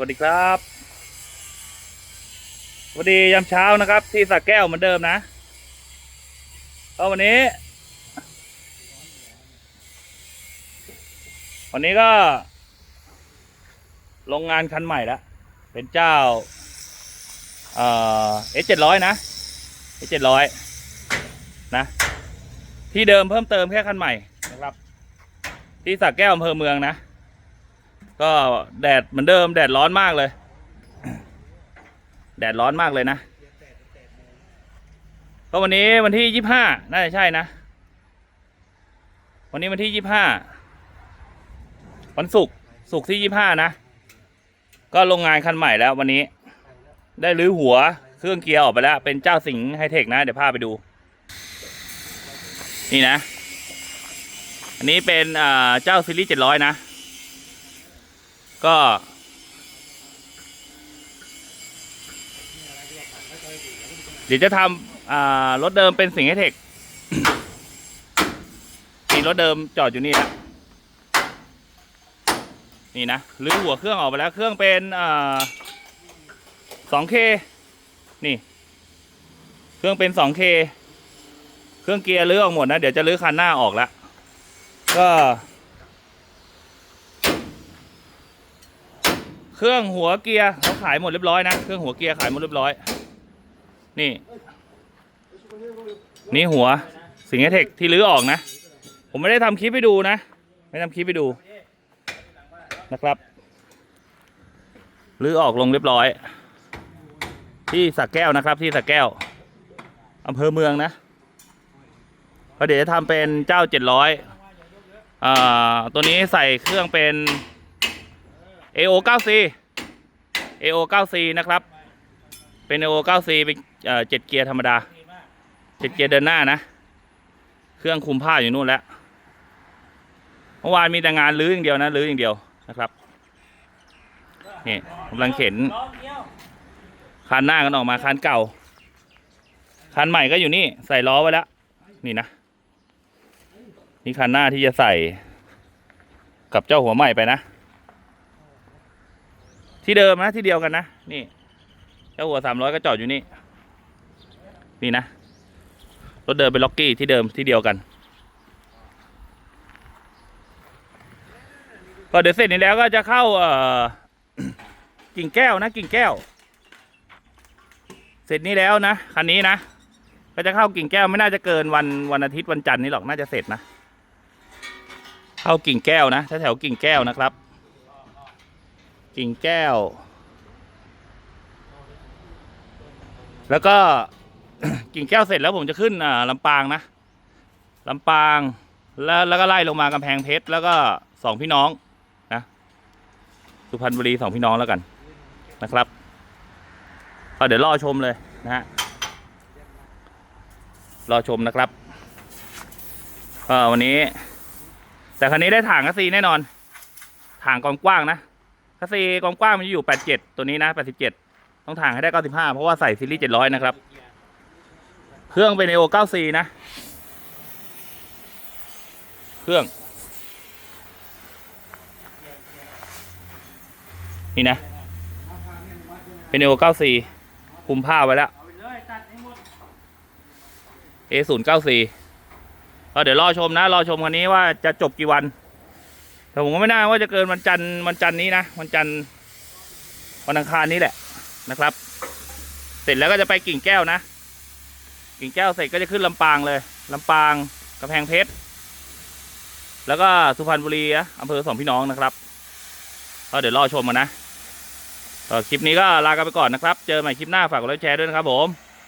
วัสดีครับสวัสดียามเช้านะครับ ที่สักแก้วเหมือนเดิมนะก็วันนี้ วันนี้ก็โรงงานคันใหม่ล้วเป็นเจ้า เอ่อเจ็ดร้อยนะเอเจ็ดร้อยนะ ที่เดิมเพิ่มเติมแค่คันใหม่นะครับ ที่สักแก้วอำเภอเมืองนะ ก็แดดเหมือนเดิมแดดร้อนมากเลย แดดร้อนมากเลยนะก็วันนี้วันที่ยี่ห้าน่าจะใช่นะ วันนี้วันที่ยี่ห้าวันศุกร์ศุกร์ที่ยี่ห้านะ ก็โรงงานคันใหม่แล้ววันนี้ ได้รื้อหัวเครื่องเกียร์ออกไปแล้ว เป็นเจ้าสิงห์ไฮเทคนะ เดี๋ยวพาไปดู นี่นะ อันนี้เป็นเจ้าซีรีส์เจ็ดร้อยนะ ก็เดี๋ยวจะทำรถเดิมเป็นสิงห์เทคนี่รถเดิมจอดอยู่นี่นะนี่นะรื้อหัวเครื่องออกไปแล้วเครื่องเป็นอ่า 2K นี่ เครื่องเป็น 2K เครื่องเกียร์รื้อออกหมดนะ เดี๋ยวจะรื้อคันหน้าออกแล้วก็ เครื่องหัวเกียร์เขาขายหมดเรียบร้อยนะ เครื่องหัวเกียร์ขายหมดเรียบร้อย นี่ นี่หัวสิงห์เทคที่รื้อออกนะ ผมไม่ได้ทำคลิปให้ดูนะ ไม่ทำคลิปให้ดูนะครับรื้อออกลงเรียบร้อย ที่สักแก้วนะครับ ที่สักแก้วอำเภอเมืองนะก็เดี๋ยวจะทำเป็นเจ้าเจ็ดร้อยอ่าตัวนี้ใส่เครื่องเป็น AO 9C AO 9C นะครับ เป็น AO 9C เป็นเอ่อเจ็ดเกียร์ธรรมดาเจ็ดเกียร์เดินหน้านะ เครื่องคุมผ้าอยู่นู่นแล้ว เมื่อวานมีแต่งานลื้ออย่างเดียวนะลื้ออย่างเดียวนะครับนี่กำลังเข็นคันหน้ากันออกมาคันเก่าคันใหม่ก็อยู่นี่ใส่ล้อไว้แล้ว นี่นะ นี่คันหน้าที่จะใส่กับเจ้าหัวใหม่ไปนะ ที่เดิมนะที่เดียวกันนะ นี่เจ้าหัวสามร้อยก็จอดอยู่นี่ นี่นะ รถเดิมเป็นล็อกกี้ที่เดิมที่เดียวกัน ก็เดี๋ยวเสร็จนี้แล้วก็จะเข้าเอ่อกิ่งแก้วนะกิ่งแก้ว เสร็จนี้แล้วนะคันนี้นะ ก็จะเข้ากิ่งแก้วไม่น่าจะเกินวันวันอาทิตย์วันจันทร์นี้หรอกน่าจะเสร็จนะ เข้ากิ่งแก้วนะแถวๆกิ่งแก้วนะครับ กิ่งแก้ว แล้วก็กิ่งแก้วเสร็จแล้วผมจะขึ้นลำปางนะลำปางแล้วแล้วก็ไล่ลงมากำแพงเพชรแล้วก็สองพี่น้องนะสุพรรณบุรีสองพี่น้องแล้วกันนะครับก็เดี๋ยวรอชมเลยนะฮะรอชมนะครับก็วันนี้ แต่คันนี้ได้ถ่างคัสซีแน่นอน ถ่างกว้างนะ คัสซีกว้างมันจะอยู่ 87 ตัวนี้นะ 87 ต้องถ่างให้ได้ 95 เพราะว่าใส่ซีรีส์ 700 นะครับ เครื่องเป็น AO 94นะ เครื่อง นี่นะ เป็น AO 94คุมผ้าไว้แล้ว A ศูนย์เก้าสี่ก็เดี๋ยวรอชมนะ รอชมคันนี้ว่าจะจบกี่วัน แต่ผมก็ไม่น่าว่าจะเกินวันจันทร์วันจันทร์นี้นะวันจันทร์วันอังคารนี้แหละนะครับ เสร็จแล้วก็จะไปกิ่งแก้วนะ กิ่งแก้วเสร็จก็จะขึ้นลำปางเลยลำปางกำแพงเพชรแล้วก็สุพรรณบุรีอำเภอสองพี่น้องนะครับก็เดี๋ยวรอชมกันนะคลิปนี้ก็ลากันไปก่อนนะครับ เจอใหม่คลิปหน้าฝากกดไลค์แชร์ด้วยนะครับผม